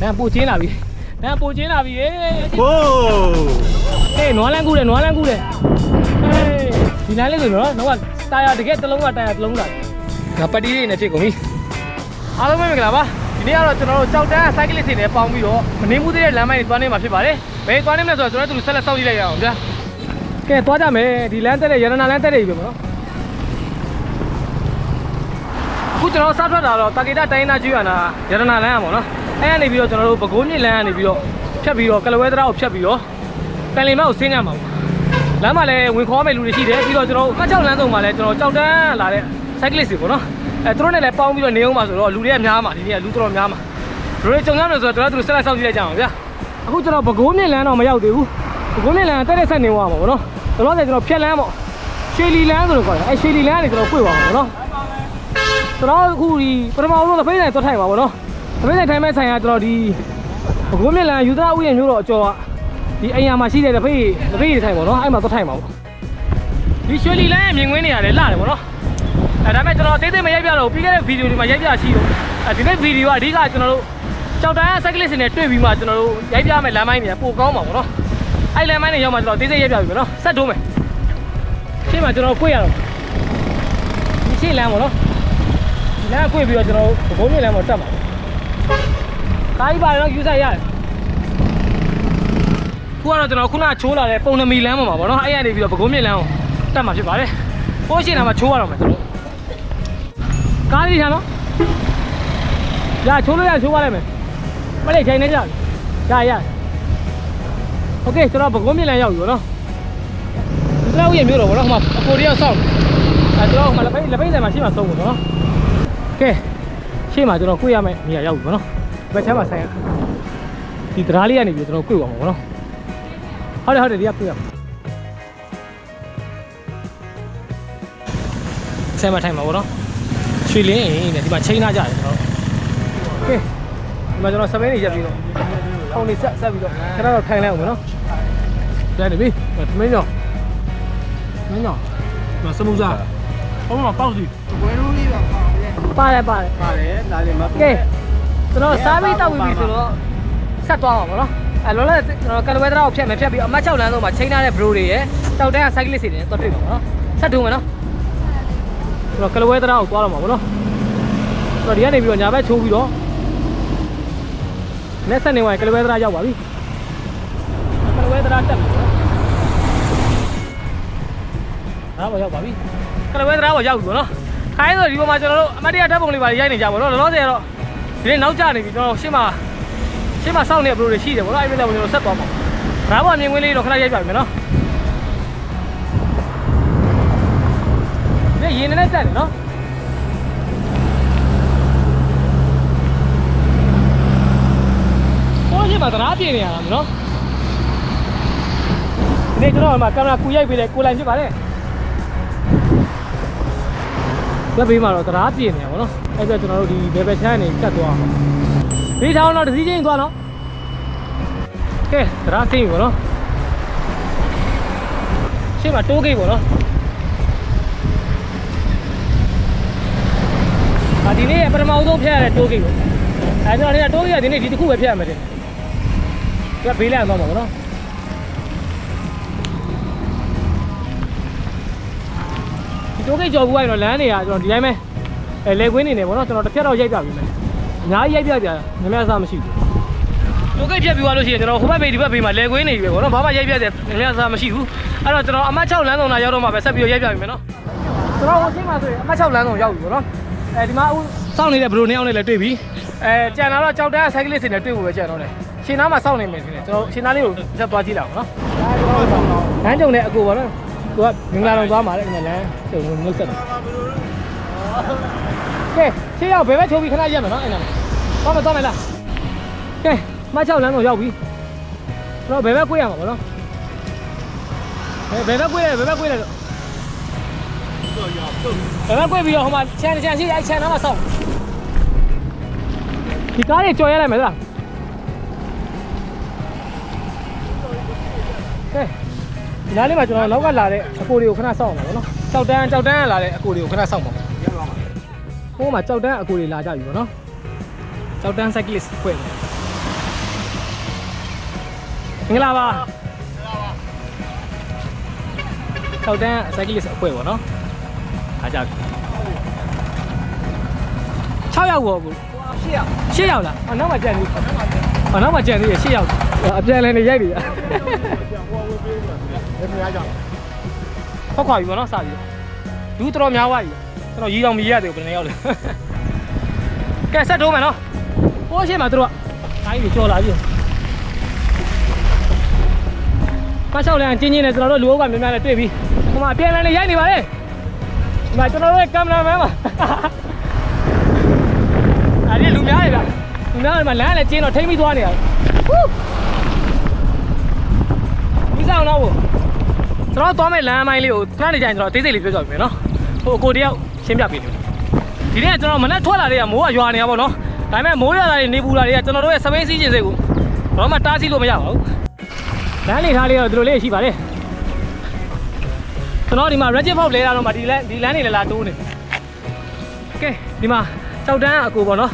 နန်းပူချင်းလာပြီနန်းပူချင်းလာပြီဟေးဟိုးဟေးနွားလန်းကူးတယ်နွားလန်းကူးတယ်ဟေးဒီလမ်းလေးဆိုတော့တော့တာယာတကယ်တစ်လုံးကတာယာတစ်လုံးလာငါပတီးလေးနဲ့ဖြစ်ကုန်ပြီအားလုံးပဲမင်္ဂလာပါဒီနေ့ကတော့ကျွန်တော်တို့ကြောက်တန်း cyclist တွေနဲ့ပေါင်းပြီးတော့မနေမှုသေးတဲ့လမ်းမိုင်းတွေသွားနေမှာဖြစ်ပါတယ်ဘယ်သွားနေမလဲဆိုတော့ကျွန်တော်တို့ဆက်လက်စောင့်ကြည့်လိုက်ရအောင်ဗျာကဲသွားကြမယ်ဒီလမ်းတက်တဲ့ရတနာလမ်းတက်တဲ့ပြီပေါ့နော် ကျွန်တော်စားထွက်တာတော့တာကေတာတိုင်းနာကျွရနာရတနာလမ်းอ่ะပေါ့နော်အဲကနေပြီးတော့ကျွန်တော်တို့ပဲခူးမြစ်လမ်းကနေပြီးတော့ဖြတ်ပြီးတော့ကလဝဲတရာကိုဖြတ်ပြီးတော့ကန်လင်မကိုဆင်းကြမှာပေါ့လမ်းမှာလည်းဝင်ခေါ်မဲ့လူတွေရှိတယ်ပြီးတော့ကျွန်တော်အမှတ်6လမ်းဆုံးမှာလည်းကျွန်တော်ကြောက်တန်းလာတဲ့ cyclist တွေပေါ့နော်အဲသူတို့နဲ့လည်းပေါင်းပြီးတော့နေအောင်ပါဆိုတော့လူတွေကများမှာဒီနေ့ကလူတော်တော်များမှာလူတွေကြုံရမယ်ဆိုတော့တို့တို့ဆက်လက်စောင့်ကြည့်လိုက်ကြအောင်ဗျာအခုကျွန်တော်ပဲခူးမြစ်လမ်းတော့မရောက်သေးဘူးပဲခူးမြစ်လမ်းတက်တဲ့ဆက်နေသွားမှာပေါ့နော်တော့တော့ကျွန်တော်ဖြတ်လမ်းပေါ့ရွှေလီလမ်းဆိုလို့ခေါ်တယ်အဲရွှေလီလမ်းကနေကျွန်တော်ပြေသွားမှာပေါ့နော် ကျွန်တော်အခုဒီပထမဆုံးသဖိတ်ဆိုင်သွားထိုင်ပါဗောနော်သဖိတ်ဆိုင်ထိုင်မဲ့ဆိုင်ကကျွန်တော်ဒီဘကုန်းမြလန်ယူသရာဥယျာဉ်မျိုးတော့အကျော်ကဒီအိမ်ယာမှာရှိတဲ့သဖိတ်သဖိတ်တွေထိုင်ပါနော်အဲ့မှာသွားထိုင်ပါဗောဒီရွှေလီလန်းရဲ့မြင်ကွင်းနေရတယ်လာတယ်ဗောနော်အဲဒါပေမဲ့ကျွန်တော်တိတ်တိတ်မရိုက်ပြတော့ပြီးခဲ့တဲ့ဗီဒီယိုတွေမှာရိုက်ပြရှိတော့အဲဒီနေ့ဗီဒီယိုကအဓိကကျွန်တော်တို့ကြောက်တန်း cyclist တွေနဲ့တွေ့ပြီးမှကျွန်တော်တို့ရိုက်ပြမဲ့လမ်းမိုင်းတွေကပိုကောင်းပါဗောနော်အဲ့လမ်းမိုင်းတွေရောက်မှကျွန်တော်တိတ်တိတ်ရိုက်ပြပြီဗောနော်ဆက်တိုးမယ်ရှင်းမှာကျွန်တော်ကိုွေ့ရတော့ဒီရှင်းလမ်းဗောနော် လမ်းကွေ့ပြီးတော့ကျွန်တော်ဘုံမြင့်လမ်းပေါ်တက်မှာကားကြီးပါတော့ယူဆိုင်ရတယ်ခုကတော့ကျွန်တော်ခုနချိုးလာတဲ့ပုံနမီလမ်းပေါ်မှာပေါ့နော်အဲ့ရနေပြီးတော့ဘကုန်းမြင့်လမ်းကိုတက်မှာဖြစ်ပါတယ်ပိုးရှင်းတာမှာချိုးရတော့မှာကျွန်တော်ကားလေးထားနော်ရချိုးလို့ရချိုးပါလိုက်မယ်မလေးချိန်နေကြရရโอเคကျွန်တော်ဘကုန်းမြင့်လမ်းရောက်ပြီပေါ့နော်ဒီလောက်ရမျိုးတော့ပေါ့နော်ဟိုမှာအကိုတယောက်စောင့်အဲကျွန်တော်ဟိုမှာလက်ပိတ်လက်ပိတ်ဆိုင်မှာရှိမှဆုံးပေါ့နော် ကဲရှေ့မှာကျွန်တော်ကိုရမယ်နေရာရောက်ပြီဗောနော်ဘယ်ချမ်းမှာဆိုင်ရဒီတရားလေးကနေပြီးကျွန်တော်ကိုပါမှာဗောနော်ဟုတ်တယ်ဟုတ်တယ်ဒီကကိုရမှာဆိုင်မှာထိုင်မှာဗောနော်ရွှေလင်းနဲ့ဒီမှာချိန်ထားကြတယ်ကျွန်တော်ကဲဒီမှာကျွန်တော်စပင်းနေရက်ပြီးတော့ထောင်းနေဆက်ဆက်ပြီးတော့ခဏတော့ထိုင်လိုက်အောင်ဗောနော်ပြန်နေပြီသမင်းကြောင်မင်းကြောင်မစမှုစားဟောမှာပေါက်စီဝဲရိုးလေးပါပါလေ ပါတယ်ပါတယ်ပါတယ်လာလေမကဲကျွန်တော်စားပြီးတောက်ပြီးပြီဆိုတော့ဆက်သွားအောင်ဗောနော်အဲလောလောဆယ်ကျွန်တော်ကလဝဲတရာကိုဖြတ်မယ်ဖြတ်ပြီးအမတ်6လမ်းဆုံးမှာချိန်ထားတဲ့ bro တွေရဲ့တောက်တန်းက cyclist တွေနဲ့တော့တွေ့ပါဗောနော်ဆက်ထုံးမယ်နော်ကျွန်တော်ကလဝဲတရာကိုသွားတော့မှာဗောနော်ကျွန်တော်ဒီကနေပြီးတော့ညာဘက်ချိုးပြီးတော့လက်ဆက်နေဝင်ကလဝဲတရာရောက်ပါပြီကလဝဲတရာတက်ပြီနော်ဒါပါရောက်ပါပြီကလဝဲတရာကိုရောက်ပြီဗောနော် ခိုင်းဆိုဒီပေါ်မှာကျွန်တော်တို့အမတ်တရဓာတ်ပုံလေးပါရိုက်နေကြပါတော့လောလောဆယ်တော့ဒီနေ့နောက်ကျနေပြီကျွန်တော်ရှင်းမှာရှင်းမှာစောင့်နေဘလို့တွေရှိတယ်ဗောနော်အဲ့ဒီမဲ့ကျွန်တော်ဆက်သွားပါဒါပေါ်မြင်ကွင်းလေးတော့ခဏရိုက်ပြပြီမယ်နော်ဒီရင်နဲ့တက်တယ်နော်ကိုရှိမှာတရားပြင်နေရတာနော်ဒီနေ့ကျွန်တော်ကကင်မရာကူရိုက်ပေးတယ်ကိုလိုင်းဖြစ်ပါတယ် လက်ဘေးမှာတော့တရားပြင်နေရပါတော့အဲ့ဒါကျွန်တော်တို့ဒီ level ချမ်းနေတက်သွားအောင်ဘေးထောင်းတော့တစ်စီးချင်းသွားတော့ကဲတရားသိပြီပေါ့နော်ရှေ့မှာတိုးဂိတ်ပေါ့နော်အာဒီနေ့ပထမဆုံးဖျက်ရတဲ့တိုးဂိတ်ပေါ့အဲကျွန်တော်နေတိုးဂိတ်ကဒီနေ့ဒီတစ်ခုပဲဖျက်ရမယ်တဲ့ကဲဘေးလမ်းသွားမှာပေါ့နော် တိုးဂိတ်ကြော်ဘူးကတော့လမ်းတွေကကျွန်တော်ဒီတိုင်းပဲအဲလေကွင်းနေနေပေါ့နော်ကျွန်တော်တစ်ဖြတ်တော့ရိုက်ပြပြီမယ်အများကြီးရိုက်ပြပြညများစားမရှိဘူးတိုးဂိတ်ဖြတ်ပြီးသွားလို့ရှိရင်ကျွန်တော်ဟိုဘက်ဘေးဒီဘက်ဘေးမှာလေကွင်းနေပြီပဲပေါ့နော်ဘာမှရိုက်ပြတဲ့ညများစားမရှိဘူးအဲ့တော့ကျွန်တော်အမတ်6လမ်းဆောင်လာရောက်တော့မှပဲဆက်ပြီးရိုက်ပြပြီမယ်နော်ကျွန်တော်ဟိုချိန်မှာဆိုရင်အမတ်6လမ်းဆောင်ရောက်ပြီပေါ့နော်အဲဒီမှာအခုစောင့်နေတဲ့ဘရိုနေအောင်နဲ့လည်းတွေ့ပြီအဲကြံလာတော့ကြောက်တန်း cyclist တွေနဲ့တွေ့ဖို့ပဲကြံတော့တယ်ရှင်နားမှာစောင့်နေမယ်ထင်တယ်ကျွန်တော်ရှင်နားလေးကိုဆက်သွားကြည့်လိုက်အောင်နော်လမ်းကြုံတဲ့အကူပါနော် သူကမင်္ဂလာတော်သွားမှာလေဒီမှာလမ်းကြုံလို့နှုတ်ဆက်တယ်ကဲရှေ့ရောက်ဘယ်ဘက်ချိုးပြီးခဏရက်မယ်နော်အဲ့နာသွားမယ်သွားမယ်လားကဲမ6လမ်းတော့ရောက်ပြီကျွန်တော်ဘယ်ဘက်ကိုရမှာပေါ့နော်ဘယ်ဘက်ကိုရဘယ်ဘက်ကိုရတော့ဘယ်ဘက်ကိုပြီးတော့ဟိုမှာချန်ချန်ရှိအဲ့ချန်နားမှာစောင့်ဒီကားတွေကြော်ရလိုက်မယ်လား ဒီနားလေးမှာကျွန်တော်နောက်ကလာတဲ့အကိုတွေကိုခဏစောင့်အောင်ပါဗောနော်ကြောက်တန်းကြောက်တန်းကလာတဲ့အကိုတွေကိုခဏစောင့်ပါဗောဟိုမှာကြောက်တန်းအကိုတွေလာကြပြီဗောနော်ကျောက်တန်း cyclist ဖွဲ့တယ်မင်္ဂလာပါကျောက်တန်း cyclist အဖွဲ့ပေါ့နော်အားကြောက်6ယောက်ပေါ့ဘူးရှေ့ရရှစ်ယောက်လားအနောက်မှာကြံသေး အနောက်မှာကြံသေးရရှစ်ယောက်အပြန်လဲနေရိုက်နေရဘယ်နေရာကြောင်ဖောက်ခွာပြီပေါ့နော်စပြီလူတော်တော်များသွားပြီကျွန်တော်ရီတော်မီရတယ်ဘယ်နှစ်ယောက်လဲကဲဆက်ထိုးမယ်နော်ကိုရှိမှာတို့ကတိုင်းကြီးကြော်လာပြီမဆောက်လဲအချင်းချင်းနဲ့ကျွန်တော်တို့လူအုပ်ကများများနဲ့တွေ့ပြီဟိုမှာပြန်လဲနေရိုက်နေပါလေဒီမှာကျွန်တော်တို့ကင်မရာမန်ပါအဲ့ဒီလူများတွေဗျ လူများတွေမှာလမ်းလည်းကျင်းတော့ထိမ့်ပြီးသွားနေရတယ်ဟူးဒီဆောင်တော့ဘူးကျွန်တော်သွားမဲ့လမ်းမိုင်းလေးကိုခဏနေကြရင်ကျွန်တော်အသေးစိတ်လေးပြောပြပေးမယ်နော်ဟိုအကိုတယောက်ရှင်းပြပေးတယ်ဒီနေ့ကကျွန်တော်မနက်ထွက်လာတဲ့ကမိုးကရွာနေတာပေါ့နော်ဒါပေမဲ့မိုးရွာတာတွေနေပူတာတွေကကျွန်တော်တို့ရဲ့စပိန်စီးကျင်စိတ်ကိုတော့မှတားဆီးလို့မရပါဘူးလမ်းနေထားလေးတော့ဒီလိုလေးရှိပါတယ်ကျွန်တော်ဒီမှာ Reggie Pop လဲတာတော့မှဒီလမ်းဒီလမ်းနေလဲလာတိုးနေကဲဒီမှာကြောက်တန်းအကိုပေါ့နော်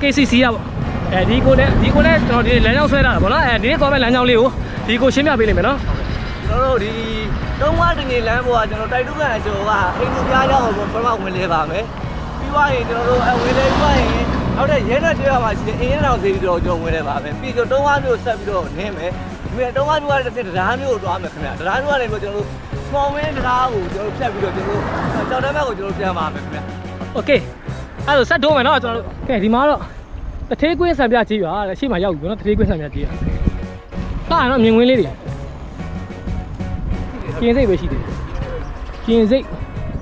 KCC ရပေါ့ အဲဒီကိုနဲ့ဒီကိုနဲ့ကျွန်တော်ဒီလမ်းကြောင်းဆွဲထားတာပေါ့နော်အဲဒီနေ့ကောမဲ့လမ်းကြောင်းလေးကိုဒီကိုရှင်းပြပေးလိမ့်မယ်နော် ကျွန်တော်တို့ဒီတုံးဝတငယ်လမ်းပေါ်ကကျွန်တော်တိုက်တုကန်အကျော်ကအိမ်လူပြားရောက်အောင်ပထမဝင်လဲပါမယ်ပြီးသွားရင်ကျွန်တော်တို့အဝင်လဲပြီးသွားရင်နောက်တဲ့ရဲနဲ့တွေ့ရမှာရှိတယ်အင်းရအောင်စီပြီးတော့ကျွန်တော်ဝင်လဲပါမယ်ပြီးတော့တုံးဝမျိုးဆက်ပြီးတော့နင်းမယ်ဒီမဲ့တုံးဝမျိုးကတစ်စက်တရားမျိုးကိုတွားမယ်ခင်ဗျာတရားမျိုးကနေပြီးကျွန်တော်တို့မောင်မင်းတရားကိုကျွန်တော်ဖြတ်ပြီးတော့ကျွန်တော်ကြောက်တဲ့ဘက်ကိုကျွန်တော်ပြန်ပါမယ်ခင်ဗျာ โอเคအဲ့ဒါဆက်တိုးမယ်နော်ကျွန်တော်တို့ကဲဒီမှာတော့ တထေးကွင်းဆံပြကြီးပါတဲ့ရှေ့မှာရောက်ပြီနော်တထေးကွင်းဆံပြကြီးอ่ะဟာတော့မြင်ကွင်းလေးတွေကျင်းစိတ်ပဲရှိသေးတယ်ကျင်းစိတ်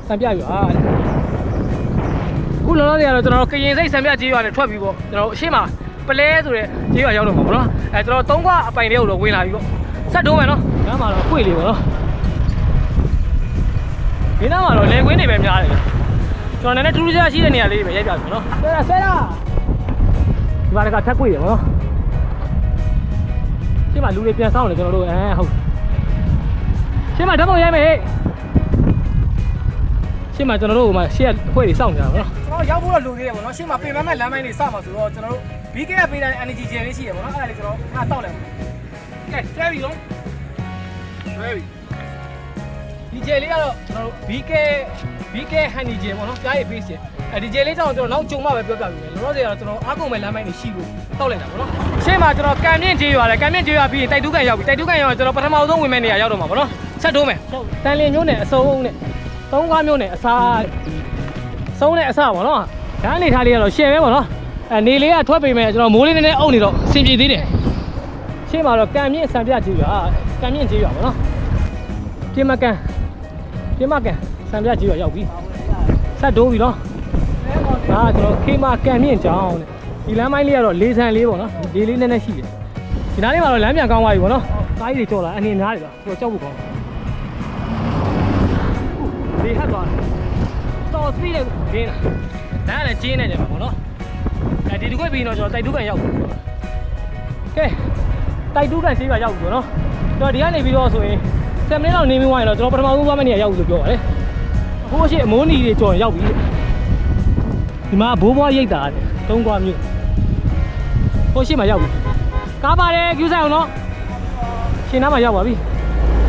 ဆံပြပြီပါတဲ့ခုလောလောဆယ်ကတော့ကျွန်တော်တို့ကရင်စိတ်ဆံပြကြီးရွာနဲ့ထွက်ပြီးပေါ့ကျွန်တော်တို့အရှေ့မှာပလဲဆိုတဲ့ကြီးရွာရောက်တော့မှာပေါ့နော်အဲကျွန်တော်တို့သုံးခွအပိုင်တွေကိုတော့ဝင်လာပြီပေါ့ဆက်တိုးမယ်နော်ဒါမှတော့ခွေလေးပေါ့နော်ဒီနားမှာတော့လေကွင်းတွေပဲများတယ်ကျွန်တော်နည်းနည်းထူးထူးခြားခြားရှိတဲ့နေရာလေးတွေပဲရိုက်ပြမယ်နော်ဆဲရဆဲရ ဒီမှာကထက်ကွေ့တယ်ဗောနော်ရှင်းမှာလူတွေပြန်ဆောင်တယ်ကျွန်တော်တို့အဲဟုတ်ရှင်းမှာဓာတ်ပုံရိုက်မယ်ဟဲ့ရှင်းမှာကျွန်တော်တို့ဟိုမှာရှေ့ခွေ့တွေစောင့်နေတာဗောနော်ကျွန်တော်ရောက်ဖို့တော့လူသေးတယ်ဗောနော်ရှင်းမှာပြင်မမဲ့လမ်းမိုင်းတွေစောင့်မှာဆိုတော့ကျွန်တော်တို့ BK ကပေးတဲ့ energy gel လေးရှိတယ်ဗောနော်အဲ့ဒါလေးကျွန်တော်ငါတောက်လိုက်ပါကဲဆဲပြီနော် very ဒီဂျယ်လေးကတော့ကျွန်တော်တို့ BK BK honey gel ပေါ့နော်ကြားရ base ဂျယ် အဲဒီဂျယ်လေးကြောင့်ကျွန်တော်နောက်ကြုံမှပဲပြောပြပေးမယ်လောလောဆယ်ကတော့ကျွန်တော်အားကုန်မဲ့လမ်းမိုင်းတွေရှိလို့တောက်လိုက်တာပေါ့နော်ရှေ့မှာကျွန်တော်ကံမြင့်ကျေးရွာတယ်ကံမြင့်ကျေးရွာပြီးရင်တိုက်တူးကန်ရောက်ပြီတိုက်တူးကန်ရောက်ရင်ကျွန်တော်ပထမဆုံးဝင်မဲ့နေရာရောက်တော့မှာပေါ့နော်ဆက်တိုးမယ်တန်လင်းမျိုးနဲ့အစုံနဲ့သုံးကားမျိုးနဲ့အစားစုံနဲ့အစားပေါ့နော်ဒါအနေထားလေးကတော့ရှယ်ပဲပေါ့နော်အဲနေလေးကထွက်ပေမဲ့ကျွန်တော်မိုးလေးနည်းနည်းအုပ်နေတော့အဆင်ပြေသေးတယ်ရှေ့မှာတော့ကံမြင့်ဆံပြကျေးရွာကံမြင့်ကျေးရွာပေါ့နော်ပြင်းမကန်ပြင်းမကန်ဆံပြကြီးတော့ရောက်ပြီဆက်တိုးပြီနော် ဒါကကျွန်တော်ခေမာကန်မြင့်ကြောင်းတဲ့ဒီလမ်းမိုင်းလေးကတော့လေးဆန်လေးပေါ့နော်ဒီလေးနည်းနည်းရှိတယ်ဒီနားလေးမှာတော့လမ်းပြန်ကောင်းသွားပြီပေါ့နော်ကားကြီးတွေကြော်လာအနေများတယ်ဆိုတော့ကြောက်ဖို့ကောင်းတယ်ဒီဟတ်သွားတော်စပီးနဲ့ဒင်းလာဒါကလည်းကျင်းနေတယ်ပေါ့နော်အဲဒီတစ်ခွက်ပြီးတော့ကျွန်တော်တိုက်တူးကန်ရောက်ပြီကဲတိုက်တူးကန်ရှိပါရောက်ပြီပေါ့နော်ကျွန်တော်ဒီကနေပြီးတော့ဆိုရင်7မိနစ်လောက်နေပြီးသွားရင်တော့ကျွန်တော်ပထမဆုံးသွားမယ့်နေရာရောက်ပြီလို့ပြောပါတယ်အခုရှိအမိုးနီတွေကြော်ရင်ရောက်ပြီ ဒီမှာဘိုးဘွားရိတ်တာတဲ့သုံးခွာမျိုးဟိုရှိမှရောက်ပြီကားပါတယ်ကျူးဆိုင်အောင်နော်ရှင်နားမှာရောက်ပါပြီ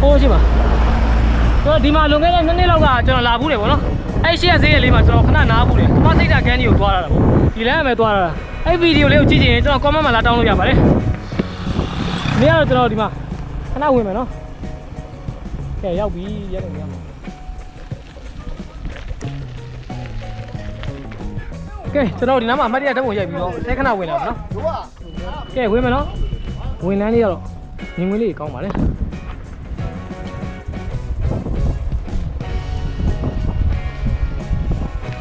ဟိုရှိမှကျွန်တော်ဒီမှာလွန်ခဲ့တဲ့နှစ်နှစ်လောက်ကကျွန်တော်လာဘူးတယ်ဗောနော်အဲ့ရှိရဈေးရလေးမှာကျွန်တော်ခဏနားဘူးတယ်သွားစိတ်တာကန်းကြီးကိုသွားရတာဗောဒီလမ်းကပဲသွားရတာအဲ့ဗီဒီယိုလေးကိုကြည့်ချင်ရင်ကျွန်တော် comment မှာလာတောင်းလို့ရပါတယ်ဒီကတော့ကျွန်တော်ဒီမှာခဏဝင်မယ်နော်ကဲရောက်ပြီရက်နေရမှာ ကဲကျွန်တော်ဒီနားမှာအမတ်တရဓာတ်ပုံရိုက်ပြီးတော့တဲခဏဝင်လာပါနော်တို့ကကဲဝင်မယ်နော်ဝင်လန်းလေးကတော့မြင်ဝင်လေးကောင်းပါလေဒီ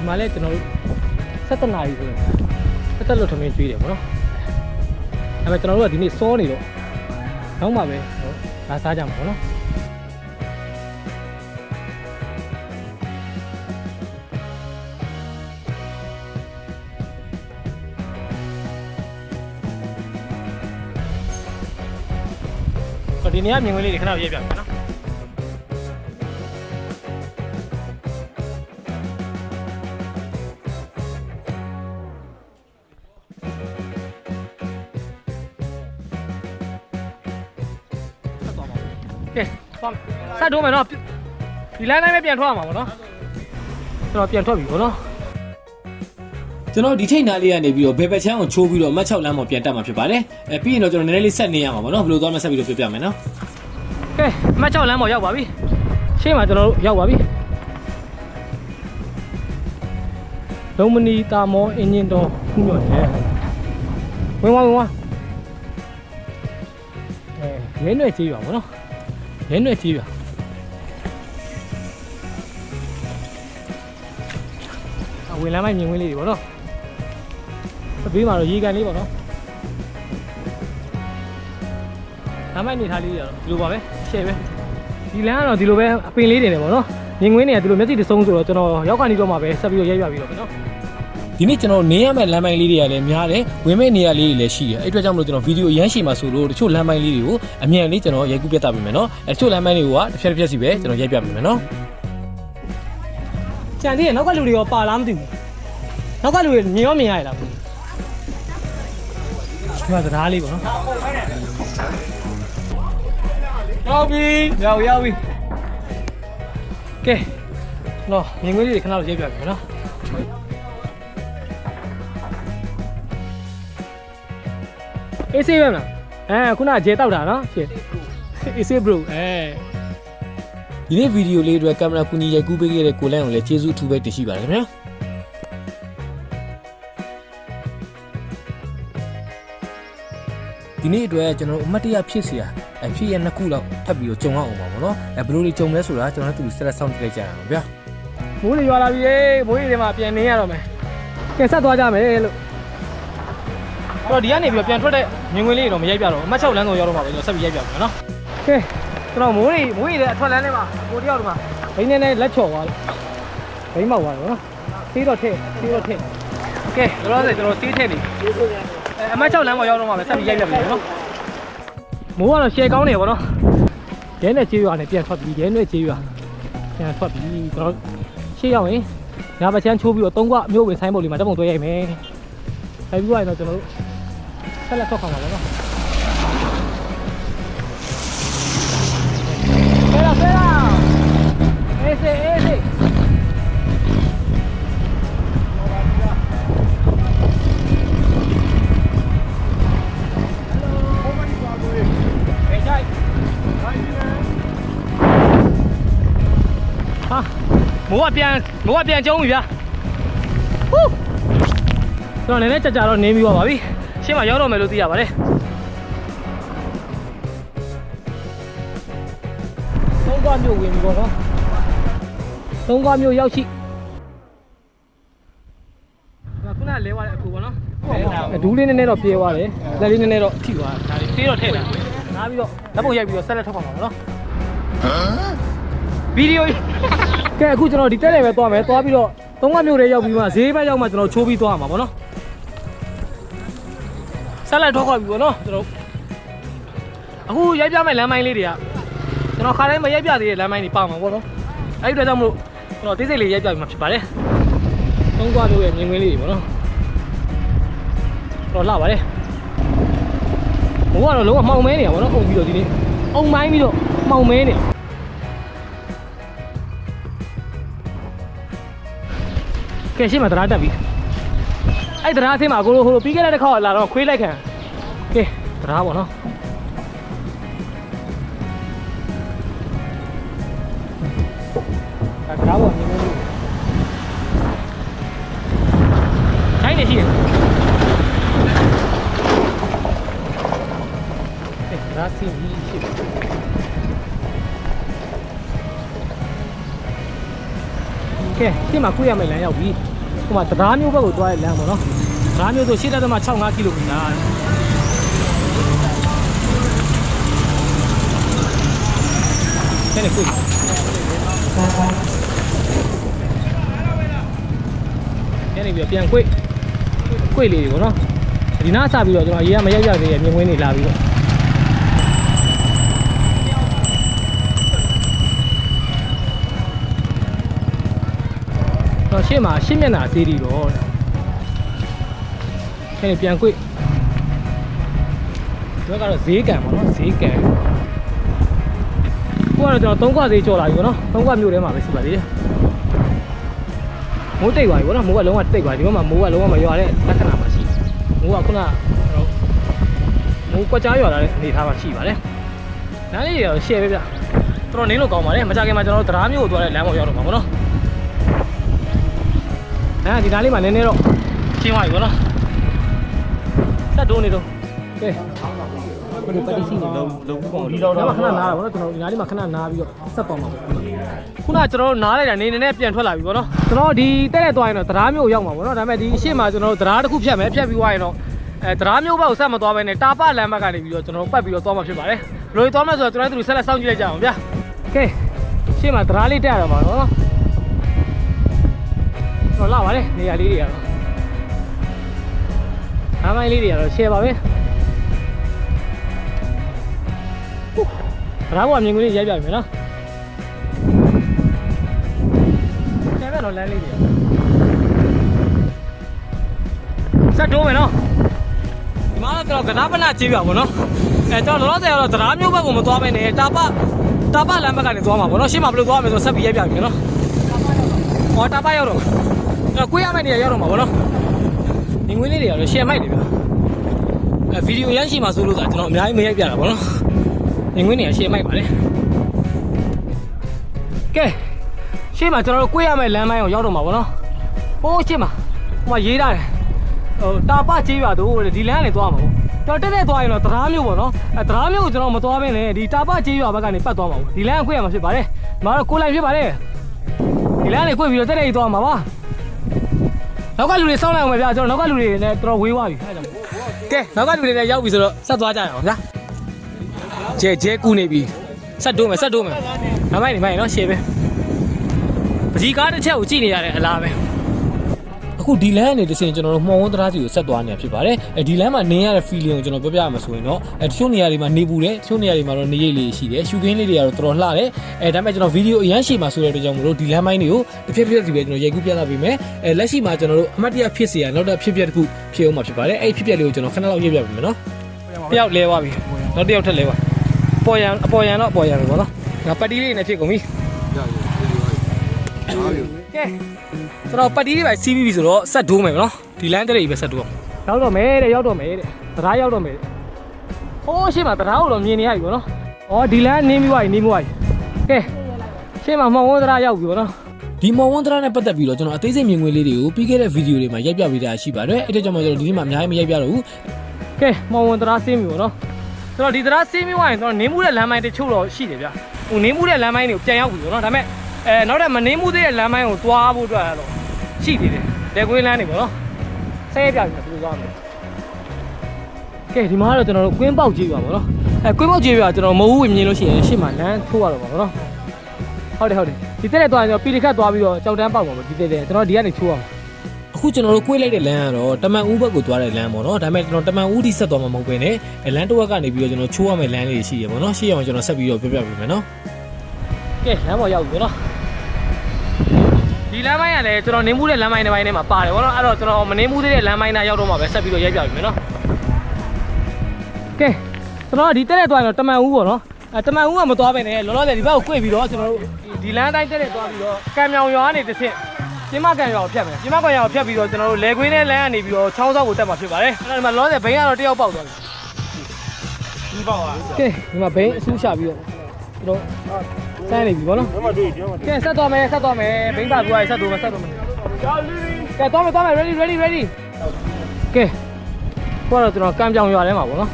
မှာလဲကျွန်တော်တို့7နာရီဆိုရင်တက်တက်လို့ထမင်းကျွေးတယ်ဗောနော်ဒါပေမဲ့ကျွန်တော်တို့ကဒီနေ့စောနေတော့နောက်မှပဲဟိုဒါစားကြမှာဗောနော် နေရာမြင်ကွင်းလေးတွေခဏပြပြမယ်နော်ကဲဆက်ထိုးမယ်နော်ဒီလိုင်းတိုင်းပဲပြန်ထွက်ရမှာပေါ့နော်ကျွန်တော်ပြန်ထွက်ပြီပေါ့နော် ကျွန်တော်ဒီထိတ်နားလေးကနေပြီးတော့ဘယ်ဘက်ချမ်းကိုချိုးပြီးတော့မတ်6လမ်းပေါ်ပြန်တက်မှာဖြစ်ပါတယ်အဲပြီးရင်တော့ကျွန်တော်နည်းနည်းလေးဆက်နေရမှာပေါ့နော်ဘယ်လိုသွားမလဲဆက်ပြီးတော့ပြောပြမယ်နော်ကဲအမှတ်6လမ်းပေါ်ရောက်ပါပြီရှေ့မှာကျွန်တော်တို့ရောက်ပါပြီလုံးမနီတာမောအင်ဂျင်တော်ခုညော်တယ်ဝင်ဝဝင်ဝအဲရဲနယ်ကြီးပါဘောနော်ရဲနယ်ကြီးပါအဝင်လမ်းမိုက်မြင်ဝင်လေးတွေပေါ့နော် ဘေးမှာတော့ရေကန်လေးပေါ့နော်လမ်းမိုက်နေထားလေးတွေကတော့ဒီလိုပါပဲရှယ်ပဲဒီလမ်းကတော့ဒီလိုပဲအပင်လေးတွေနေပေါ့နော်မြင်ကွင်းတွေကဒီလိုမျက်စိတစ်စုံဆိုတော့ကျွန်တော်ရောက်ကနေတော့မှပဲဆက်ပြီးတော့ရိုက်ပြပြီးတော့ပဲနော်ဒီနေ့ကျွန်တော်နေရမယ့်လမ်းပိုင်းလေးတွေကလည်းများတယ်ဝင်မဲ့နေရာလေးတွေလည်းရှိတယ်အဲ့အတွက်ကြောင့်မလို့ကျွန်တော်ဗီဒီယိုအရမ်းရှည်မှာဆိုလို့တချို့လမ်းပိုင်းလေးတွေကိုအမြန်လေးကျွန်တော်ရိုက်ကူးပြသပေးမယ်နော်အဲ့တချို့လမ်းပိုင်းတွေကတစ်ဖြက်တစ်ဖြက်စီပဲကျွန်တော်ရိုက်ပြပေးမယ်နော်ကြံသေးရနောက်ကလူတွေရောပါလားမသိဘူးနောက်ကလူတွေမြင်ရောမြင်ရရလားမသိဘူး ဒီမှာတရားလေးပေါ့နော်ရောက်ပြီရောက်ရောက်ပြီကဲတော့မြင်ကွင်းလေးတွေခဏတော့ရိုက်ပြပြီနော်အေးဆေးပဲမလားအဲခုနကဂျဲတောက်တာနော်ရှင်းအေးဆေး bro အဲဒီနေ့ဗီဒီယိုလေးအတွက်ကင်မရာကူညီရိုက်ကူးပေးခဲ့တဲ့ကိုလန့်ကိုလည်းကျေးဇူးအထူးပဲတင်ရှိပါတယ်ခင်ဗျာ ဒီနေ့အတွက်ကျွန်တော်တို့အမှတ်တရဖြစ်စရာအဖြစ်ရနှစ်ခုလောက်ထပ်ပြီးတော့ကြုံရအောင်ပါဗောနော်အဲဘယ်လိုတွေကြုံလဲဆိုတာကျွန်တော်တို့သူဆက်လက်ဆောင်ကြည့်လိုက်ကြရအောင်ဗျာဘိုးတွေရွာလာပြီဘိုးတွေဒီမှာပြန်နေရတော့မယ်ကျန်ဆက်သွားကြမယ်လို့အဲ့တော့ဒီကနေပြီးတော့ပြန်ထွက်တဲ့ငွေငွေလေးတော့မရိုက်ပြတော့အမှတ်6လမ်းကိုရောက်တော့မှာပဲကျွန်တော်ဆက်ပြီးရိုက်ပြမယ်နော်ကဲကျွန်တော်မိုးတွေမိုးတွေလည်းအထွက်လမ်းထဲမှာကိုတယောက်ဒီမှာဘိန်းနဲ့နဲ့လက်ချော်သွားလို့ဘိန်းမောက်သွားတယ်ဗောနော်သေးတော့ထည့်သေးတော့ထည့်ကဲတော့ကျွန်တော်သေးထည့်နေသေးပါ အမှတ်6လမ်းကိုရောက်တော့မှာပဲဆက်ပြီးရိုက်ပြမယ်နော်မိုးကတော့ရှယ်ကောင်းနေပါတော့ရဲနဲ့ကြေးရွာနဲ့ပြန်ထွက်ပြီးရဲနဲ့ကြေးရွာပြန်ထွက်ပြီးကျွန်တော်ရှေ့ရောက်ရင်ညာဘက်ချမ်းချိုးပြီးတော့သုံးကွအမျိုးဝင်ဆိုင်ပုံလေးမှာတက်ပုံတွဲရိုက်မယ်။ဆိုင်ပြီးသွားရင်တော့ကျွန်တော်တို့ဆက်လက်ထွက်ခေါင်ပါတော့နော်။ဖဲလာဖဲလာအေးစေး မိုးကပြန်မိုးကပြန်ကျုံးပြီဗျာဟူးကျွန်တော်နည်းနည်းကြကြတော့နင်းပြီးသွားပါပြီရှင်းမရောက်တော့မယ်လို့သိရပါတယ်သုံးကွာမျိုးဝင်ပြီပေါ့နော်သုံးကွာမျိုးရောက်ရှိဒါခုနလဲသွားတဲ့အကူပေါ့နော်အဒူးလေးနည်းနည်းတော့ပြေးသွားတယ်လက်လေးနည်းနည်းတော့ထိသွားတယ်ဒါလေးသေးတော့ထည့်တာနားပြီးတော့လက်ပုံရိုက်ပြီးတော့ဆက်လက်ထောက်ပါမှာပေါ့နော်ဗီဒီယို ကဲအခုကျွန်တော်ဒီတက်လေပဲသွားမယ်သွားပြီးတော့သုံးကမြို့တွေရောက်ပြီးမှဈေးဘက်ရောက်မှကျွန်တော်ချိုးပြီးသွားမှာပေါ့နော်ဆက်လက်ထောက်ခွက်ပြီပေါ့နော်ကျွန်တော်အခုရိုက်ပြမယ့်လမ်းမိုင်းလေးတွေကကျွန်တော်ခါတိုင်းမရိုက်ပြသေးတဲ့လမ်းမိုင်းတွေပါမှာပေါ့နော်အဲ့ဒီအတွက်ကြောင့်မလို့ကျွန်တော်တိစိတ်လေးရိုက်ပြပြီးမှဖြစ်ပါတယ်သုံးကမြို့ရဲ့မြင်ကွင်းလေးတွေပေါ့နော်တော့လှပါတယ်ဘိုးကတော့လုံးဝမှောင်မဲနေရပါတော့အုံပြီးတော့ဒီနေ့အုံမိုင်းပြီးတော့မှောင်မဲနေ ကဲရှင်းမှာတရားတက်ပြီအဲ့တရားအဆင်းမှာကိုလိုဟိုလိုပြီးခဲ့တဲ့တစ်ခေါက်လာတော့ခွေးလိုက်ခံကဲတရားပေါ့နော်အဲ့တရားပေါ့နည်းနည်းလေးဆိုင်နေရှိတယ်အဲ့တရားဆင်းပြီးရှိတယ် ကဲရှင်းမှာခွေးရမယ့်လမ်းရောက်ပြီဟိုမှာတရားမျိုးဘက်ကိုသွားတဲ့လမ်းပေါ့နော်တရားမျိုးဆို8.65ကီလိုမီတာတဲ့ခွေးတဲ့နေပြီးပြန်ခွေးခွေးလေးတွေပေါ့နော်ဒီနားစပြီးတော့ကျွန်တော်ရေကမရောက်ရသေးရဲ့မြင်ကွင်းနေလာပြီးတော့ တော့ရှေ့မှာရှင်းမျက်နှာသေးတယ်တော့တဲ့ပြန်ခွေးဒီဘက်ကတော့ဈေးကန်ပေါ့နော်ဈေးကန်ကတော့ကျွန်တော်သုံးခွသေးကြော်လာပြီပေါ့နော်သုံးခွမြို့ထဲမှာပဲရှိပါသေးတယ်မိုးတိတ်သွားပြီပေါ့နော်မိုးကလုံးဝတိတ်သွားဒီဘက်မှာမိုးကလုံးဝမရွာတဲ့လက္ခဏာမှာရှိမိုးကခုနကတော့မိုးကွက်ကြားရွာလာတဲ့အနေအထားမှာရှိပါတယ်လမ်းလေးတွေတော့ရှယ်ပဲဗျတော်တော်နင်းလို့ကောင်းပါတယ်မကြခင်မှာကျွန်တော်တို့တရားမျိုးကိုသွားတဲ့လမ်းပေါ်ရောက်တော့မှာပေါ့နော် အဲဒီနားလေးမှာနည်းနည်းတော့ရှင်းသွားပြီပေါ့နော်ဆက်တိုးနေတော့ကဲဘယ်လိုပတ်တိစီနေလုံးလုံးပေါ့ဒီတော့တော့ခဏနားတာပေါ့နော်ကျွန်တော်ဒီနားလေးမှာခဏနားပြီးတော့ဆက်သွားမှာပေါ့ခုနကကျွန်တော်တို့နားလိုက်တာနေနေနဲ့ပြန်ထွက်လာပြီပေါ့နော်ကျွန်တော်ဒီတက်တက်သွားရင်တော့တရားမျိုးရောက်မှာပေါ့နော်ဒါပေမဲ့ဒီအရှိမကျွန်တော်တို့တရားတစ်ခုဖြတ်မယ်ဖြတ်ပြီးသွားရင်တော့အဲတရားမျိုးဘက်ကိုဆက်မသွားဘဲနဲ့တာပလမ်းဘက်ကနေပြီးတော့ကျွန်တော်တို့ပတ်ပြီးတော့သွားမှာဖြစ်ပါတယ်ဘယ်လိုသွားမလဲဆိုတော့ကျွန်တော်တို့ဆက်လက်စောင့်ကြည့်လိုက်ကြအောင်ဗျာကဲရှေ့မှာတရားလေးတက်ရတော့မှာနော် တော့လာပါလေနေရာလေးတွေကတော့အားမိုင်းလေးတွေကတော့ share ပါပဲရာဘောမြင်ကွင်းလေးရိုက်ပြပြီနော်ကျန်တဲ့တော့လမ်းလေးတွေဆက်တိုးမယ်နော်ဒီမှာတော့ကျွန်တော်ကနားပနာကြေးပြပါဘောနော်အဲကျွန်တော်လောလောဆယ်ကတော့တရားမျိုးဘက်ကိုမသွားဘဲနဲ့တာပတာပလမ်းဘက်ကနေသွားမှာပေါ့နော်ရှေ့မှာဘယ်လိုသွားမလဲဆိုဆက်ပြီးရိုက်ပြပြီနော်ဟောတာပရောက်တော့ကျွန် တော်ကိုရမယ့်နေရာရောက်တော့မှာပေါ့နော်မြင်ကွင်းလေးတွေကတော့ share မိုက်တယ်ဗျအဲဗီဒီယိုရမ်းရှိမှာဆိုလို့ဆိုကျွန်တော်အများကြီးမရိုက်ပြတာပေါ့နော်နေငွေနေရရှေ့မိုက်ပါလေကဲရှေ့မှာကျွန်တော်တို့ကိုရမယ့်လမ်းမိုင်းကိုရောက်တော့မှာဗောနော်ဟိုးရှေ့မှာဟိုမှာရေးထားတယ်ဟိုတာပကြေးပါတို့တဲ့ဒီလမ်းကနေသွားမှာဗောကျွန်တော်တက်တက်သွားရင်တော့တရားမျိုးဗောနော်အဲတရားမျိုးကိုကျွန်တော်မသွားဘဲနဲ့ဒီတာပကြေးရွာဘက်ကနေပတ်သွားမှာဗောဒီလမ်းကိုရမှာဖြစ်ပါတယ်ဒီမှာတော့ကိုလိုက်ဖြစ်ပါတယ်ဒီလမ်းကနေကိုပြီးတော့တက်တက်ကြီးသွားမှာပါ နောက်ကလူတွေစောင်းလိုက်အောင်ပဲဗျာကျွန်တော်နောက်ကလူတွေလည်းတော်တော်ဝေးသွားပြီအဲဒါကြောင့်ကဲနောက်ကလူတွေလည်းရောက်ပြီဆိုတော့ဆက်သွားကြရအောင်ဗျာကျဲကျဲကူနေပြီဆက်တိုးမယ်ဆက်တိုးမယ်မမိုက်နေမိုက်နော်ရှေ့ပဲပကြီးကားတစ်ချက်ကိုကြည့်နေရတဲ့အလားပဲ အခုဒီလမ်းကနေတစ်ဆင့်ကျွန်တော်တို့မှော်ဝန်းတရားစီကိုဆက်သွားနေတာဖြစ်ပါတယ်အဲဒီလမ်းမှာနေရတဲ့ feeling ကိုကျွန်တော်ပြောပြရမှာဆိုရင်တော့အဲတချို့နေရာတွေမှာနေပူတယ်တချို့နေရာတွေမှာတော့နေရိပ်လေးရှိတယ်ရှူကင်းလေးတွေကတော့တော်တော်လှတယ်အဲဒါပေမဲ့ကျွန်တော်ဗီဒီယိုအရန်ရှည်မှာဆိုတဲ့အတွက်ကြောင့်မလို့ဒီလမ်းမိုင်းတွေကိုတစ်ဖြည်းဖြည်းစီပဲကျွန်တော်ရိုက်ကူးပြသပေးမယ်အဲလက်ရှိမှာကျွန်တော်တို့အမှတ်တရဖြစ်စီရနောက်တစ်ဖြစ်ပြတစ်ခုဖြစ်အောင်မှာဖြစ်ပါတယ်အဲ့ဖြစ်ပြလေးကိုကျွန်တော်ခဏလောက်ရေးပြပေးမယ်နော်တယောက်လဲသွားပြီနောက်တစ်ယောက်ထက်လဲသွားပေါ်ရန်အပေါ်ရန်တော့အပေါ်ရန်ပဲပေါ့နော်ငါပတ်တီးလေးနဲ့ဖြစ်ကုန်ပြီ ကဲကျွန်တော်ပတ်တီးလေးပဲစီးပြီးပြီဆိုတော့ဆက်ဒိုးမယ်နော်ဒီလမ်းတဲ့တွေပဲဆက်ဒိုးအောင်ရောက်တော့မယ်တဲ့ရောက်တော့မယ်တဲ့တရားရောက်တော့မယ်တဲ့ဟိုးရှေ့မှာတရားကိုတော့မြင်နေရပြီပေါ့နော်ဩဒီလမ်းနင်းပြီးသွားပြီနင်းပြီးသွားပြီကဲရှေ့မှာမောင်ဝန်းတရားရောက်ပြီပေါ့နော်ဒီမော်ဝန်တရာနဲ့ပတ်သက်ပြီးတော့ကျွန်တော်အသေးစိတ်မြင်ကွင်းလေးတွေကိုပြီးခဲ့တဲ့ဗီဒီယိုတွေမှာရိုက်ပြပေးတာရှိပါတယ်အဲ့ဒါကြောင့်မို့ကျွန်တော်ဒီနေ့မှာအများကြီးမရိုက်ပြတော့ဘူးကဲမောင်ဝန်တရားစင်းပြီပေါ့နော်ဆိုတော့ဒီတရားစင်းပြီးသွားရင်ကျွန်တော်နင်းမှုတဲ့လမ်းမိုင်းတချို့တော့ရှိတယ်ဗျဟိုနင်းမှုတဲ့လမ်းမိုင်းတွေကိုပြန်ရောက်ပြီပေါ့နော်ဒါပေမဲ့ အဲနောက်တဲ့မနင်းမှုသေးတဲ့လမ်းမိုင်းကိုတွားဖို့အတွက်ကတော့ရှိသေးတယ်လက်ကွင်းလမ်းတွေပေါ့နော်ဆဲပြပြီဘယ်လိုသွားမလဲကဲဒီမှာကတော့ကျွန်တော်တို့ကွင်းပေါက်ကြီးပါပေါ့နော်အဲကွင်းပေါက်ကြီးပြကျွန်တော်မဟုတ်ဘူးမြင်လို့ရှိရင်ရှေ့မှာလမ်းထိုးရတော့ပါပေါ့နော်ဟုတ်တယ်ဟုတ်တယ်ဒီတက်တဲ့သွားရင်ကျွန်တော်ပီလီခတ်သွားပြီးတော့ကြောက်တန်းပေါက်ပါပေါ့ဒီတက်တဲ့ကျွန်တော်ဒီကနေထိုးအောင်အခုကျွန်တော်တို့꿰လိုက်တဲ့လမ်းကတော့တမန်ဦးဘက်ကိုသွားတဲ့လမ်းပေါ့နော်ဒါပေမဲ့ကျွန်တော်တမန်ဦးဒီဆက်သွားမှာမဟုတ်ဘဲနဲ့အဲလမ်းတစ်ဝက်ကနေပြီးတော့ကျွန်တော်ချိုးရမယ့်လမ်းလေးတွေရှိရပေါ့နော်ရှိရအောင်ကျွန်တော်ဆက်ပြီးတော့ပြောပြပေးမယ်နော်ကဲလမ်းပေါ်ရောက်ပြီနော်ဒီ လမ်းမိုင်းကလည်းကျွန်တော်နင်းမှုတဲ့လမ်းမိုင်းတစ်ပိုင်းထဲမှာပါတယ်ဗောနော်အဲ့တော့ကျွန်တော်မနင်းမှုသေးတဲ့လမ်းမိုင်းနာရောက်တော့မှပဲဆက်ပြီးတော့ရိုက်ပြပြီမယ်နော်ကဲကျွန်တော်ကဒီတက်တဲ့သွားရင်တော့တမန်ဦးပေါ့နော်အဲတမန်ဦးကမသွားပဲနဲ့လောလောဆယ်ဒီဘက်ကို꿰ပြီးတော့ကျွန်တော်တို့ဒီလမ်းတိုင်းတက်တဲ့သွားပြီးတော့ကံမြောင်ရွာကနေတစ်ဆင့်ကျင်းမကံရွာကိုဖြတ်မယ်ကျင်းမကံရွာကိုဖြတ်ပြီးတော့ကျွန်တော်တို့လေကွင်းနဲ့လမ်းကနေပြီးတော့ချောင်းဆောက်ကိုတက်မှာဖြစ်ပါတယ်အဲ့ဒါဒီမှာလောလောဆယ်ဘိန်းကတော့တယောက်ပေါက်သွားပြီဒီပေါက်ပါကဲဒီမှာဘိန်းအဆူးချပြီးတော့ကျွန်တော် စမ်းနေပြီဗောနော်ကဲဆက်သွားမယ်ဆက်သွားမယ်ဘိန်းပါဘူးရဆက်သွားမယ်ဆက်သွားမယ်ကဲသွားမယ်သွားမယ် ready ready ready ကဲကိုတော့ကျွန်တော်ကံပြောင်ရွာထဲမှာပေါ့နော်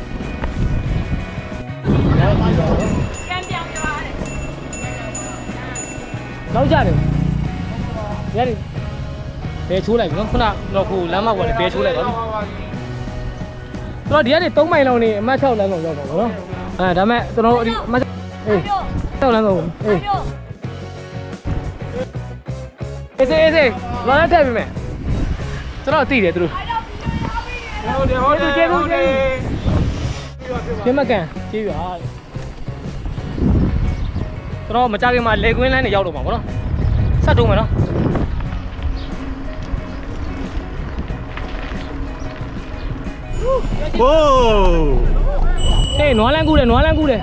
ကံပြောင်းရွာတယ်နောက်ကြတယ် ready ဘယ်ချိုးလိုက်ပြီနော်ခုနတော့ခုလမ်းမပေါ်နေဘယ်ချိုးလိုက်ပါပြီတော့ဒီကနေ3မိုင်လောက်နေအမတ်6လမ်းလောက်ရောက်ပါဘောနော်အဲဒါမဲ့ကျွန်တော်တို့ဒီအမတ်အေး တို့6လမ်းလောက်အေးတို့အေးစေးအေးစေးလာလက်ထည့်ပြီမယ်ကျွန်တော်သိတယ်သူတို့ဟုတ်တယ်ဟုတ်တယ်ကျေကူကျေကူပြမကန်ကြေးရွာကျွန်တော်မကြခင်မှာလေကွင်းလမ်းနေရောက်တော့မှာဗောနော်ဆက်တုံးမယ်နော်ဟိုးဟေးနွားလန်းကူးတယ်နွားလန်းကူးတယ်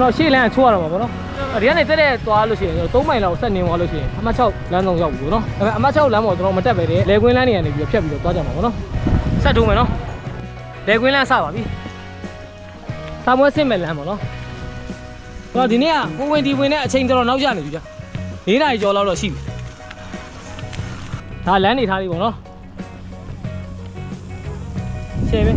ကျွန်တော်ရှေ့လမ်းကချိုးရတော့မှာပေါ့နော်ဒီကနေတက်တဲ့သွားလို့ရှိရင်3မိုင်လောက်ဆက်နေသွားလို့ရှိရင်အမှတ်6လမ်းဆောင်ရောက်ပြီပေါ့နော်ဒါပေမဲ့အမှတ်6လမ်းပေါ်ကျွန်တော်မတက်ပဲလေလေကွင်းလမ်းနေရာနေပြီးဖြတ်ပြီးတော့သွားကြမှာပေါ့နော်ဆက်ထုံးမယ်နော်လေကွင်းလမ်းစပါပြီစာမွေးစင်မဲ့လမ်းပေါ့နော်တော့ဒီနေ့ကကိုဝင်ဒီဝင်နဲ့အချိန်တော်တော်နောက်ကျနေပြီကြာ၄နာရီကျော်လောက်တော့ရှိပြီဒါလမ်းနေထားလေးပေါ့နော်ရှယ်ပဲ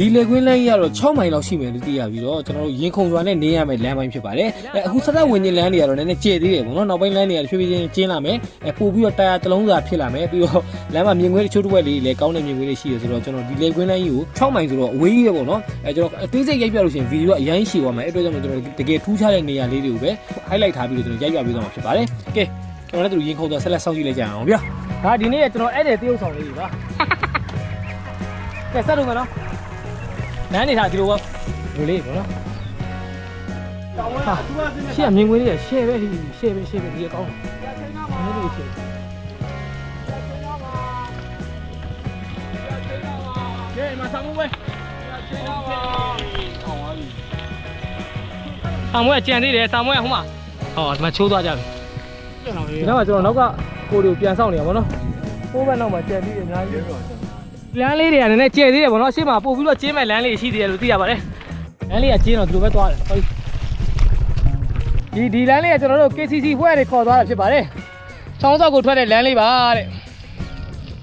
ဒီလေကွင်းလမ်းကြီးကတော့6မိုင်လောက်ရှိမယ်လို့သိရပြီးတော့ကျွန်တော်တို့ရင်ခုန်ရွာနဲ့နေရမယ်လမ်းပိုင်းဖြစ်ပါတယ်အဲအခုဆက်သက်ဝင်ချင်းလမ်းတွေကတော့နည်းနည်းကျဲသေးတယ်ပေါ့နော်နောက်ပိုင်းလမ်းတွေကဖြည်းဖြည်းချင်းကျင်းလာမယ်အဲပို့ပြီးတော့တာယာတစ်လုံးစာဖြစ်လာမယ်ပြီးတော့လမ်းမှာမြင်ကွင်းတချို့တစ်ဝက်လေးလည်းကောင်းတဲ့မြင်ကွင်းလေးရှိတယ်ဆိုတော့ကျွန်တော်ဒီလေကွင်းလမ်းကြီးကို6မိုင်ဆိုတော့အဝေးကြီးပဲပေါ့နော်အဲကျွန်တော်အသေးစိတ်ရိုက်ပြလို့ရှိရင်ဗီဒီယိုကအရင်ရှည်သွားမယ်အဲ့အတွက်ကြောင့်ကျွန်တော်တကယ်ထူးခြားတဲ့နေရာလေးတွေကိုပဲ highlight ထားပြီးတော့ကျွန်တော်ရိုက်ပြပေးသွားမှာဖြစ်ပါတယ်ကဲကျွန်တော်လည်းသူရင်ခုန်သွားဆက်လက်ဆောက်ကြည့်လိုက်ကြအောင်ဗျာဒါဒီနေ့ကကျွန်တော်အဲ့တဲ့တရုပ်ဆောင်လေးတွေပါကဲဆက်လို့မယ်နော် လမ်းနေတာဒီလိုပေါ့ဒီလေးပေါ့နော်ဟာရှေ့ကမြင်ကွင်းလေးရှေ့ပဲရှေ့ပဲရှေ့ပဲဒီကောင်းတယ်ဒီလိုရှေ့ကဲမဆာမွေးဆာမွေးကြံသေးတယ်ဆာမွေးဟိုမှာဟောဒီမှာချိုးသွားကြပြီဒီနောက်မှာကျွန်တော်နောက်ကကိုတွေကိုပြန်ဆောင်နေရပါတော့။ပိုးဘက်နောက်မှာကျန်သေးတယ်အများကြီး။ လမ်းလေးတွေကနည်းနည်းကျဲသေးတယ်ဗောနော်။ရှေ့မှာပို့ပြီးတော့ကျင်းမဲ့လမ်းလေးရှိသေးတယ်လို့သိရပါတယ်။လမ်းလေးကကျင်းတော့ဒီလိုပဲသွားတယ်။ဟုတ်ပြီ။ဒီဒီလမ်းလေးကကျွန်တော်တို့ KCC ဘွဲတွေခေါ်သွားတာဖြစ်ပါတယ်။ချောင်းစောက်ကိုထွက်တဲ့လမ်းလေးပါတဲ့။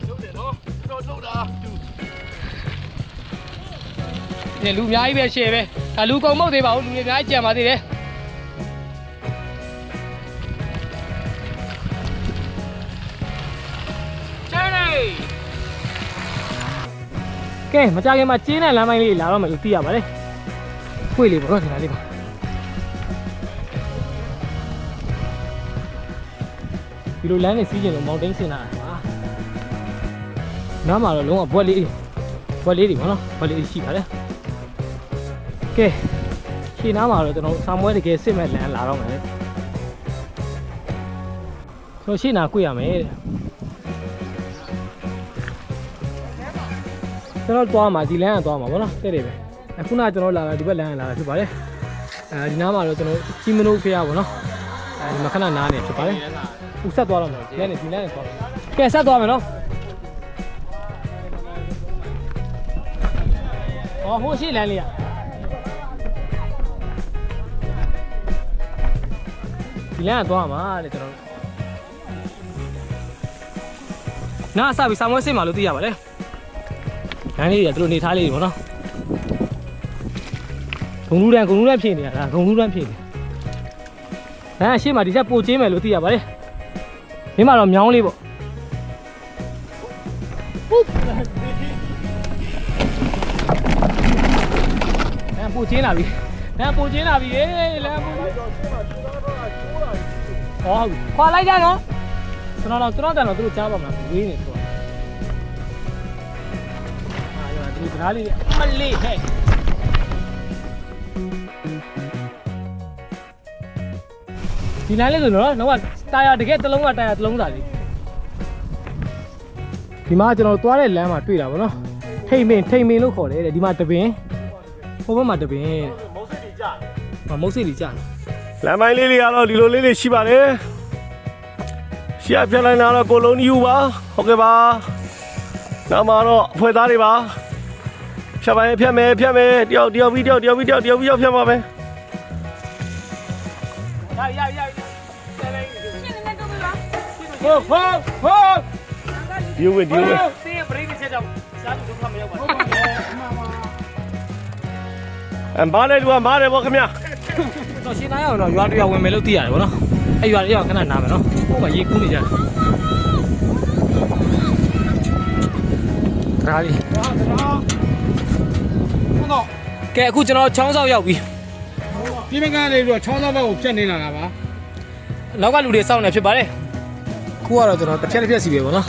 လုပ်တယ်နော်။တော်လုပ်တာ။ဒီလူအများကြီးပဲရှေ့ပဲ။ဒါလူကုန်မဟုတ်သေးပါဘူး။လူတွေအများကြီးကြံပါသေးတယ်။ ကဲမကြခင်မှာကျင်းတဲ့လမ်းပိုင်းလေးလာတော့မယ်လို့သိရပါတယ်။ခွေလေးပေါ့နော်ဒီလားလေးပါ။ဒီလိုလမ်းနေစီးကျင်လို့မောင်တိန်စင်လာတာပါ။နားမှာတော့လုံးဝဘွက်လေးဘွက်လေးတွေပေါ့နော်ဘွက်လေးရှိပါတယ်။ကဲရှင်းနားမှာတော့ကျွန်တော်ဆာမွဲတကယ်စစ်မဲ့လမ်းလာတော့မယ်။ဆိုရှင်းနာကြွရမယ်တဲ့။ ကျွန်တော်သွားမှာဒီလမ်းကသွားမှာဗောနော်တဲ့တယ်ပဲအခုနကကျွန်တော်လာတာဒီဘက်လမ်းကလာတာဖြစ်ပါတယ်အဲဒီနားမှာတော့ကျွန်တော်ကြီးမနိုးဖေးရဗောနော်အဲဒီမခဏနားနေဖြစ်ပါတယ်ဥဆက်သွားတော့မယ်လမ်းနေဒီလမ်းနဲ့သွားမယ်ကဲဆက်သွားမယ်နော်ဟောဟိုရှိလမ်းလေးอ่ะဒီလမ်းကသွားမှာတဲ့ကျွန်တော်နားအစပြီးဆာမွေးစင်မှာလို့သိရပါတယ် လမ်းလေးတွေကသူတို့နေထားလေးတွေပေါ့နော်ဂုံလူတန်းဂုံလူတန်းဖြစ်နေတာဒါဂုံလူတန်းဖြစ်နေလမ်းအရှိမဒီချက်ပိုကျင်းမယ်လို့သိရပါတယ်မင်းမတော့မြောင်းလေးပေါ့လမ်းပိုကျင်းလာပြီလမ်းပိုကျင်းလာပြီဟေးလမ်းပိုဟောဟုတ်ပြီခွာလိုက်ကြနော်ကျွန်တော်တော့ကျွန်တော်တန်တော့သူတို့ကြားပါမှာဝေးနေဆို တော့အာရဒီကနားလေးအမလေးဟဲ့ဒီလမ်းလေးဆိုတော့တော့တာယာတကယ်တစ်လုံးကတာယာတစ်လုံးသာလေးဒီမှာကျွန်တော်သွားတဲ့လမ်းမှာတွေ့တာဗောနော်ထိတ်မင်းထိတ်မင်းလို့ခေါ်တယ်တဲ့ဒီမှာတပင်ဟိုဘက်မှာတပင်တဲ့မုတ်စစ်တွေကြာမုတ်စစ်တွေကြာလမ်းပိုင်းလေးတွေကတော့ဒီလိုလေးတွေရှိပါတယ်ရှေ့ပြလိုက်တာတော့ကိုလုံးယူပါဟုတ်ကဲ့ပါနောက်မှာတော့အဖွဲသားတွေပါ ဖြတ်ပိုင်းဖြတ်မယ်ဖြတ်မယ်တယောက်တယောက်ပြီးတယောက်တယောက်ပြီးတယောက်တယောက်ပြီးတယောက်ဖြတ်ပါမယ်ရရရရရှင်းနေတော့ပြီပါဟုတ်ဟုတ်ဟုတ်ဒီဝင်ဒီဝင်တေးပရိသေချက်ကြောင့်စားလို့ဒုက္ခမရောက်ပါဘူးအမားတဲ့လူကမားတယ်ဗောခင်ဗျာတော့ရှင်းသားရအောင်တော့ရွာတရွာဝင်မယ်လို့သိရတယ်ဗောနော်အဲ့ရွာတရွာခဏနားမယ်နော်ဟိုမှာရေကူးနေကြတယ်ဒါလေး ကဲအခုကျွန်တော်ချောင်းဆောက်ရောက်ပြီဒီမကန်လေးပြီးတော့ချောင်းသောဘက်ကိုဖြတ်နေလာတာပါနောက်ကလူတွေစောင့်နေဖြစ်ပါတယ်ခုကတော့ကျွန်တော်တစ်ဖြက်တစ်ဖြက်စီပဲဗောနော်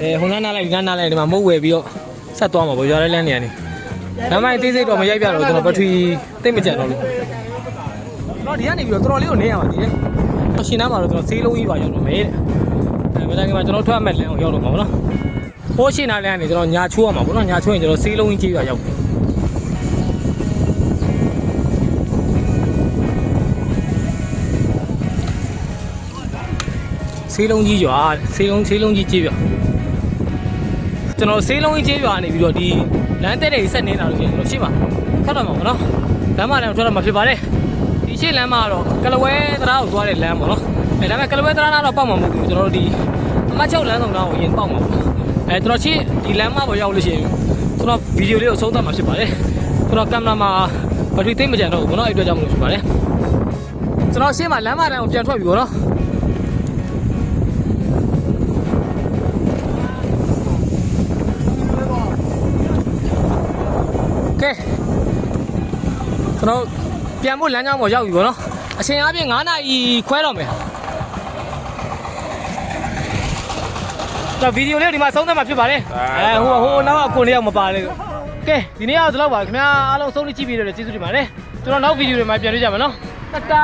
အဲဟိုနားနားလိုက်ဒီနားနားလိုက်ဒီမှာမုတ်ဝယ်ပြီးတော့ဆက်သွားမှာဗောရွာထဲလမ်းနေရနေလမ်းမိုင်းအသေးစိတ်တော့မရိုက်ပြတော့ကျွန်တော်ဘက်ထရီတိတ်မကြံတော့လို့တော့ဒီကနေပြီးတော့တော်တော်လေးကိုနေရပါသေးတယ်တော့ရှင်နားမှာတော့ကျွန်တော်ဈေးလုံးကြီးပါရောက်တော့မယ်တဲ့အဲမကြခင်မှာကျွန်တော်ထွက်မဲ့လမ်းကိုရောက်တော့မှာဗောနော်ဟိုးရှင်နားလမ်းကနေကျွန်တော်ညာချိုးရမှာဗောနော်ညာချိုးရင်ကျွန်တော်ဈေးလုံးကြီးကြီးပါရောက်ပြီ ဆေးလုံးကြီးရွာဆေးလုံးဆေးလုံးကြီးကျေးရွာကျွန်တော်ဆေးလုံးကြီးကျေးရွာနေပြီးတော့ဒီလမ်းတဲ့တွေဆက်နေတာလို့ရှိရင်ကျွန်တော်ရှေ့မှာထွက်တော့မှာပေါ့နော်လမ်းမလမ်းထွက်တော့မှာဖြစ်ပါတယ်ဒီရှေ့လမ်းမှာတော့ကလဝဲသရားကိုသွားတဲ့လမ်းပေါ့နော်အဲဒါပေမဲ့ကလဝဲသရားနားတော့ပေါက်မှာမဟုတ်ဘူးကျွန်တော်တို့ဒီအမတ်ချုပ်လမ်းဆောင်တော့ရင်ပေါက်မှာပေါ့အဲကျွန်တော်ရှေ့ဒီလမ်းမပေါ်ရောက်လို့ရှိရင်ကျွန်တော်ဗီဒီယိုလေးကိုဆုံးသတ်မှာဖြစ်ပါတယ်ကျွန်တော်ကင်မရာမှာဘက်ထရီသိမ့်မကျန်တော့ဘူးပေါ့နော်အဲ့အတွက်ကြောင့်မလို့ဖြစ်ပါတယ်ကျွန်တော်ရှေ့မှာလမ်းမတန်းကိုပြန်ထွက်ပြီပေါ့နော် ကျွန်တော်ပြန်ဖို့လမ်းကြောင်းပေါ်ရောက်ပြီပေါ့နော်အချိန်အားဖြင့်9နာရီခွဲတော့မယ်တော့ဗီဒီယိုလေးဒီမှာဆုံးသက်မှာဖြစ်ပါတယ်အဲဟိုဟိုနောက်ကကိုလေးရောက်မပါလေကဲဒီနေ့ကတော့ဒီလောက်ပါခင်ဗျာအားလုံးဆုံးလေးကြည့်ပြီးတော့ကျေးဇူးတင်ပါတယ်ကျွန်တော်နောက်ဗီဒီယိုတွေမှာပြန်တွေ့ကြမယ်နော်တတာ